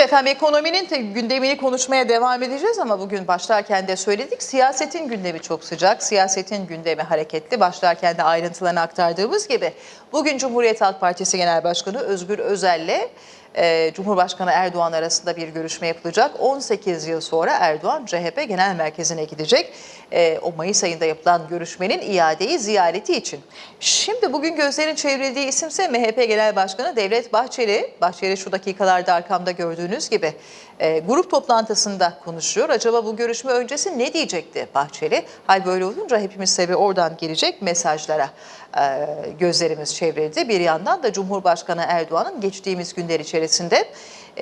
Şimdi efendim ekonominin gündemini konuşmaya devam edeceğiz ama bugün başlarken de söyledik. Siyasetin gündemi çok sıcak, siyasetin gündemi hareketli. Başlarken de ayrıntılarını aktardığımız gibi bugün Cumhuriyet Halk Partisi Genel Başkanı Özgür Özel'le e, Cumhurbaşkanı Erdoğan arasında bir görüşme yapılacak. 18 yıl sonra Erdoğan CHP Genel Merkezi'ne gidecek. E, o Mayıs ayında yapılan görüşmenin iadeyi ziyareti için. Şimdi bugün gözlerin çevrildiği isimse MHP Genel Başkanı Devlet Bahçeli. Bahçeli şu dakikalarda arkamda gördüğünüz gibi e, grup toplantısında konuşuyor. Acaba bu görüşme öncesi ne diyecekti Bahçeli? Hal böyle olunca hepimiz tabii oradan gelecek mesajlara e, gözlerimiz çevrildi. Bir yandan da Cumhurbaşkanı Erdoğan'ın geçtiğimiz günler içerisinde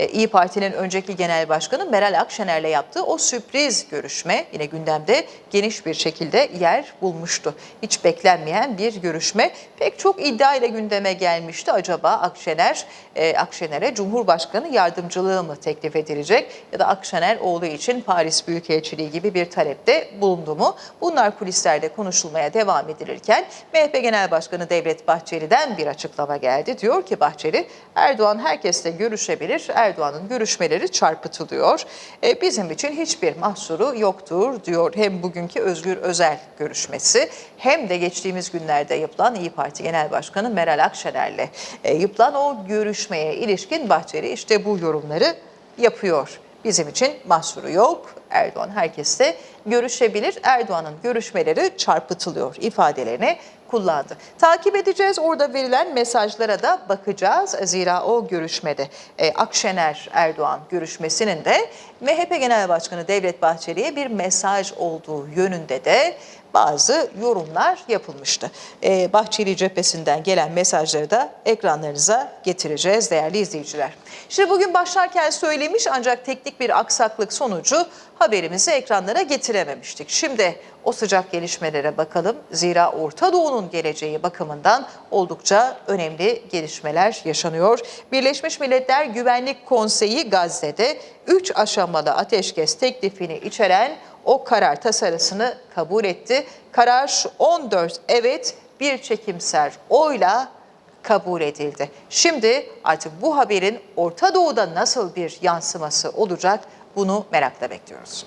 İyi Parti'nin önceki genel başkanı Meral Akşener'le yaptığı o sürpriz görüşme yine gündemde geniş bir şekilde yer bulmuştu. Hiç beklenmeyen bir görüşme pek çok iddia ile gündeme gelmişti. Acaba Akşener e, Akşener'e Cumhurbaşkanı yardımcılığı mı teklif edilecek ya da Akşener oğlu için Paris Büyükelçiliği gibi bir talepte bulundu mu? Bunlar kulislerde konuşulmaya devam edilirken MHP Genel Başkanı Devlet Bahçeli'den bir açıklama geldi. Diyor ki Bahçeli Erdoğan herkesle görüşebilir. Erdoğan'ın görüşmeleri çarpıtılıyor. E, bizim için hiçbir mahsuru yoktur diyor. Hem bugünkü Özgür Özel görüşmesi hem de geçtiğimiz günlerde yapılan İyi Parti Genel Başkanı Meral Akşener'le e, yapılan o görüşmeye ilişkin Bahçeli işte bu yorumları yapıyor. Bizim için mahsuru yok. Erdoğan herkesle görüşebilir. Erdoğan'ın görüşmeleri çarpıtılıyor ifadelerini kullandı. Takip edeceğiz. Orada verilen mesajlara da bakacağız. Zira o görüşmede e, Akşener Erdoğan görüşmesinin de MHP Genel Başkanı Devlet Bahçeli'ye bir mesaj olduğu yönünde de bazı yorumlar yapılmıştı. E, Bahçeli cephesinden gelen mesajları da ekranlarınıza getireceğiz değerli izleyiciler. Şimdi bugün başlarken söylemiş ancak teknik bir aksaklık sonucu haberimizi ekranlara getirememiştik. Şimdi o sıcak gelişmelere bakalım. Zira Orta Doğu'nun geleceği bakımından oldukça önemli gelişmeler yaşanıyor. Birleşmiş Milletler Güvenlik Konseyi Gazze'de 3 aşamalı ateşkes teklifini içeren o karar tasarısını kabul etti. Karar 14 evet bir çekimser oyla kabul edildi. Şimdi artık bu haberin Orta Doğu'da nasıl bir yansıması olacak bunu merakla bekliyoruz.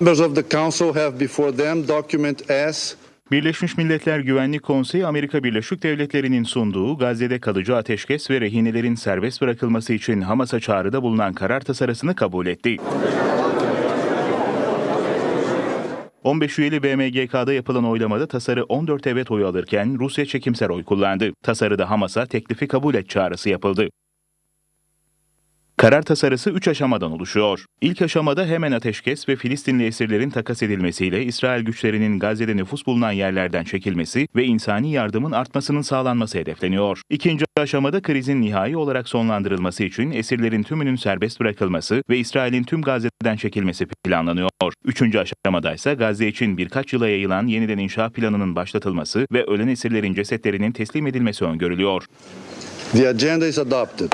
Members of the Council have before them document S Birleşmiş Milletler Güvenlik Konseyi Amerika Birleşik Devletleri'nin sunduğu Gazze'de kalıcı ateşkes ve rehinelerin serbest bırakılması için Hamas'a çağrıda bulunan karar tasarısını kabul etti. 15 üyeli BMGK'da yapılan oylamada tasarı 14 evet oyu alırken Rusya çekimser oy kullandı. Tasarıda Hamas'a teklifi kabul et çağrısı yapıldı. Karar tasarısı 3 aşamadan oluşuyor. İlk aşamada hemen ateşkes ve Filistinli esirlerin takas edilmesiyle İsrail güçlerinin Gazze'de nüfus bulunan yerlerden çekilmesi ve insani yardımın artmasının sağlanması hedefleniyor. İkinci aşamada krizin nihai olarak sonlandırılması için esirlerin tümünün serbest bırakılması ve İsrail'in tüm Gazze'den çekilmesi planlanıyor. Üçüncü aşamada ise Gazze için birkaç yıla yayılan yeniden inşa planının başlatılması ve ölen esirlerin cesetlerinin teslim edilmesi öngörülüyor. The agenda is adopted.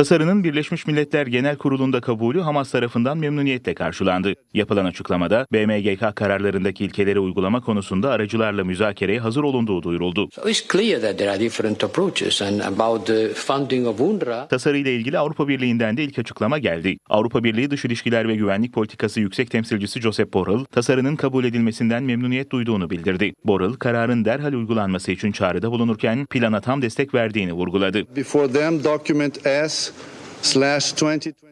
Tasarının Birleşmiş Milletler Genel Kurulu'nda kabulü Hamas tarafından memnuniyetle karşılandı. Yapılan açıklamada BMGK kararlarındaki ilkeleri uygulama konusunda aracılarla müzakereye hazır olunduğu duyuruldu. So it's clear that there are different approaches and about the funding of UNRWA. Tasarıyla ilgili Avrupa Birliği'nden de ilk açıklama geldi. Avrupa Birliği Dış İlişkiler ve Güvenlik Politikası Yüksek Temsilcisi Josep Borrell, tasarının kabul edilmesinden memnuniyet duyduğunu bildirdi. Borrell, kararın derhal uygulanması için çağrıda bulunurken plana tam destek verdiğini vurguladı. Before them document S slash 2020.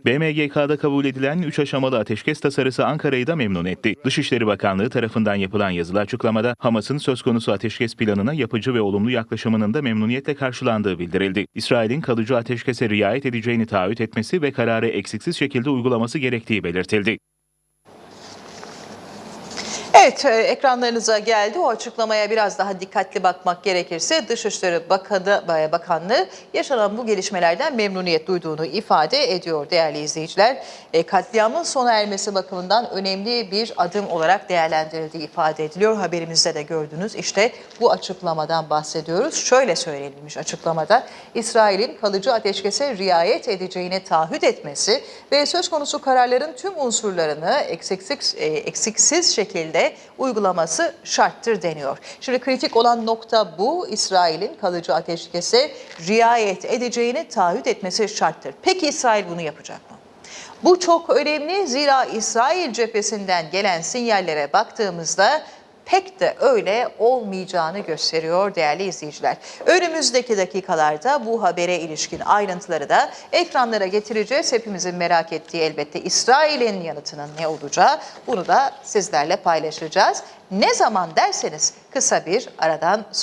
BMGK'da kabul edilen 3 aşamalı ateşkes tasarısı Ankara'yı da memnun etti. Dışişleri Bakanlığı tarafından yapılan yazılı açıklamada Hamas'ın söz konusu ateşkes planına yapıcı ve olumlu yaklaşımının da memnuniyetle karşılandığı bildirildi. İsrail'in kalıcı ateşkese riayet edeceğini taahhüt etmesi ve kararı eksiksiz şekilde uygulaması gerektiği belirtildi. Evet, e, ekranlarınıza geldi. O açıklamaya biraz daha dikkatli bakmak gerekirse Dışişleri Bakanı, e, Bakanlığı yaşanan bu gelişmelerden memnuniyet duyduğunu ifade ediyor değerli izleyiciler. E, katliamın sona ermesi bakımından önemli bir adım olarak değerlendirildiği ifade ediliyor. Haberimizde de gördünüz. İşte bu açıklamadan bahsediyoruz. Şöyle söylenilmiş açıklamada İsrail'in kalıcı ateşkese riayet edeceğine taahhüt etmesi ve söz konusu kararların tüm unsurlarını eksiksiz, eksiksiz şekilde de uygulaması şarttır deniyor. Şimdi kritik olan nokta bu. İsrail'in kalıcı ateşkese riayet edeceğini taahhüt etmesi şarttır. Peki İsrail bunu yapacak mı? Bu çok önemli zira İsrail cephesinden gelen sinyallere baktığımızda pek de öyle olmayacağını gösteriyor değerli izleyiciler. Önümüzdeki dakikalarda bu habere ilişkin ayrıntıları da ekranlara getireceğiz. Hepimizin merak ettiği elbette İsrail'in yanıtının ne olacağı bunu da sizlerle paylaşacağız. Ne zaman derseniz kısa bir aradan sonra.